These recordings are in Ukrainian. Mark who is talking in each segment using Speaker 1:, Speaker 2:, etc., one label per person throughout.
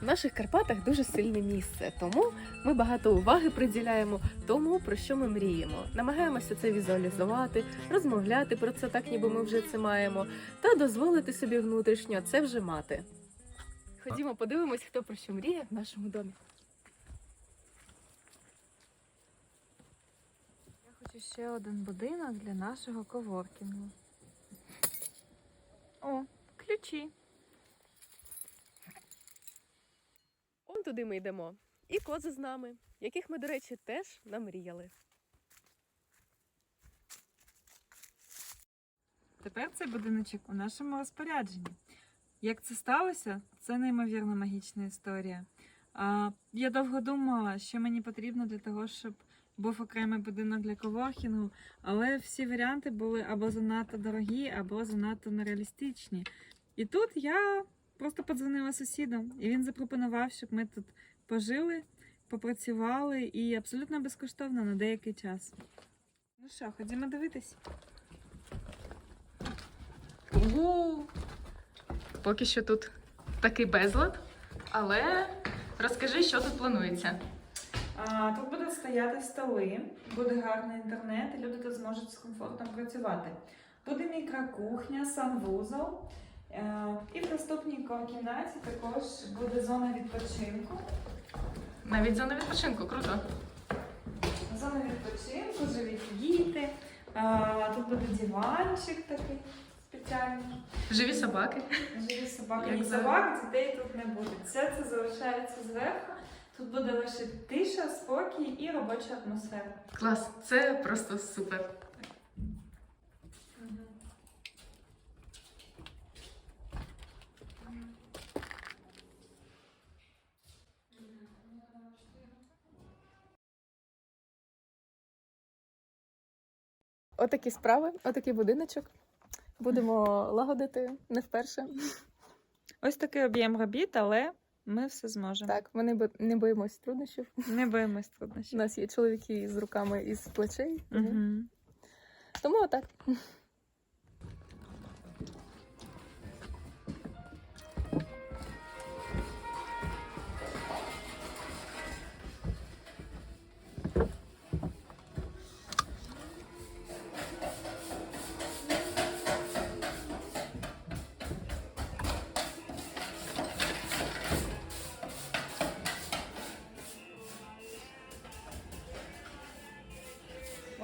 Speaker 1: В наших Карпатах дуже сильне місце, тому ми багато уваги приділяємо тому, про що ми мріємо. Намагаємося це візуалізувати, розмовляти про це так, ніби ми вже це маємо, та дозволити собі внутрішньо це вже мати. Ходімо, подивимось, хто про що мріє в нашому домі.
Speaker 2: Я хочу ще один будинок для нашого коворкінгу. О, ключі.
Speaker 1: Он туди ми йдемо. І кози з нами, яких ми, до речі, теж намріяли.
Speaker 2: Тепер цей будиночок у нашому розпорядженні. Як це сталося, це неймовірно магічна історія. Я довго думала, що мені потрібно для того, щоб був окремий будинок для коворкінгу, але всі варіанти були або занадто дорогі, або занадто нереалістичні. І тут я просто подзвонила сусідам, і він запропонував, щоб ми тут пожили, попрацювали і абсолютно безкоштовно на деякий час. Ну що, ходімо дивитись.
Speaker 1: Угу. Поки що тут такий безлад, але розкажи, що тут планується.
Speaker 2: А, тут будуть стояти столи, буде гарний інтернет, і люди тут зможуть комфортно працювати. Буде мікрокухня, санвузол. Е, І в наступній кімнаті також буде зона відпочинку.
Speaker 1: Навіть зона відпочинку, круто.
Speaker 2: Зона відпочинку, живі діти. Тут буде диванчик такий спеціальний.
Speaker 1: Живі собаки.
Speaker 2: Живі собаки.
Speaker 1: Як
Speaker 2: собак, дітей тут не буде. Все це залишається зверху. Тут буде лише тиша, спокій і робоча атмосфера.
Speaker 1: Клас, це просто супер. Отакі справи, отакий будиночок. Будемо лагодити не вперше.
Speaker 2: Ось такий об'єм робіт, але ми все зможемо.
Speaker 1: Так, ми не бо- не боїмось труднощів.
Speaker 2: Не боїмось
Speaker 1: У нас є чоловіки з руками із плечей.
Speaker 2: Угу.
Speaker 1: тому отак.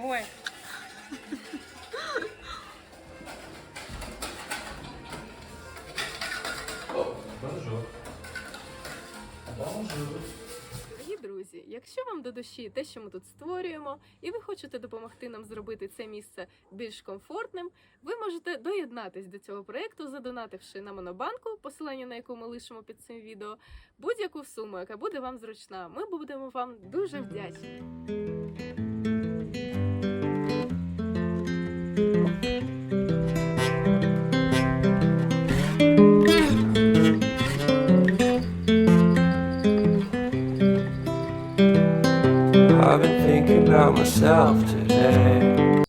Speaker 2: Ой.
Speaker 1: Дорогі друзі, якщо вам до душі те, що ми тут створюємо, і ви хочете допомогти нам зробити це місце більш комфортним, ви можете доєднатись до цього проєкту, задонативши на монобанку, посилання на яку ми лишимо під цим відео, будь-яку суму, яка буде вам зручна. Ми будемо вам дуже вдячні.
Speaker 3: I've been thinking about myself today.